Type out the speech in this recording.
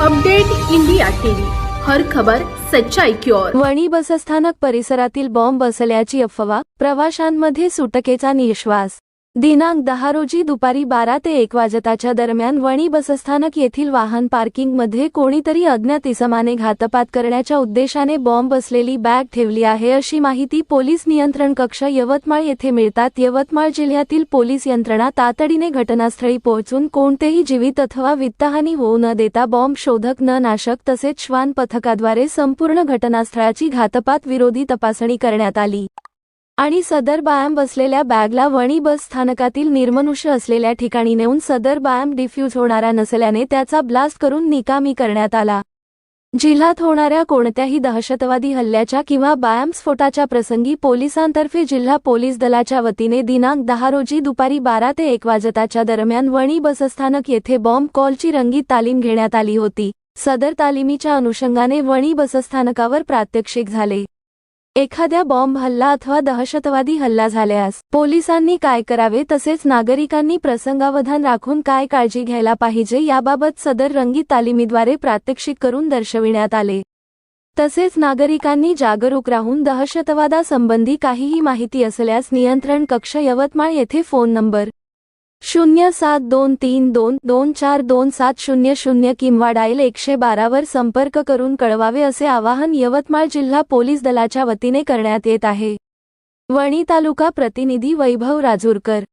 Update India TV. हर खबर सच्चाई की ओर. वणी बसस्थानक परिसरातील बॉम्ब बसल्याची अफवा प्रवाशांमध्ये सुटकेचा निश्वास. दिनांक दहा रोजी दुपारी बारा ते एक वाजताच्या दरम्यान वणी बसस्थानक येथील वाहन पार्किंगमध्ये कोणीतरी अज्ञात इसमाने घातपात करण्याच्या उद्देशाने बॉम्ब असलेली बॅग ठेवली आहे अशी माहिती पोलीस नियंत्रण कक्ष यवतमाळ येथे मिळतात. यवतमाळ जिल्ह्यातील पोलीस यंत्रणा तातडीने घटनास्थळी पोहोचून कोणतेही जीवित अथवा वित्तहानी होऊ न देता बॉम्ब शोधक न नाशक तसेच श्वान पथकाद्वारे संपूर्ण घटनास्थळाची घातपात विरोधी तपासणी करण्यात आली. आणि सदर बायाम बसलेल्या बॅगला वणी बस स्थानकातील निर्मनुष्य असलेल्या ठिकाणी नेऊन सदर बायाम डिफ्यूज होणारा नसल्याने त्याचा ब्लास्ट करून निकामी करण्यात आला. जिल्ह्यात होणाऱ्या कोणत्याही दहशतवादी हल्ल्याच्या किंवा बायाम स्फोटाच्या प्रसंगी पोलिसांतर्फे जिल्हा पोलीस दलाच्या वतीने दिनांक दहा रोजी दुपारी बारा ते एक वाजताच्या दरम्यान वणी बसस्थानक येथे बॉम्ब कॉलची रंगीत तालीम घेण्यात आली होती. सदर तालिमीच्या अनुषंगाने वणी बसस्थानकावर प्रात्यक्षिक झाले. एखाद्या बॉम्ब हल्ला अथवा दहशतवादी हल्ला झाल्यास पोलिसांनी काय करावे तसेच नागरिकांनी प्रसंगावधान राखून काय काळजी घ्यायला पाहिजे याबाबत सदर रंगीत तालिमीद्वारे प्रात्यक्षिक करून दर्शविण्यात आले. तसेच नागरिकांनी जागरूक राहून दहशतवादासंबंधी काहीही माहिती असल्यास नियंत्रण कक्ष यवतमाळ येथे फोन नंबर शून्य सात दोन तीन दोन दोन चार दोन सात शून्य शून्य किंवा डायल एकशे बारावर संपर्क करून कळवावे असे आवाहन यवतमाळ जिल्हा पोलीस दलाच्या वतीने करण्यात येत आहे. वणी तालुका प्रतिनिधी वैभव राजूरकर.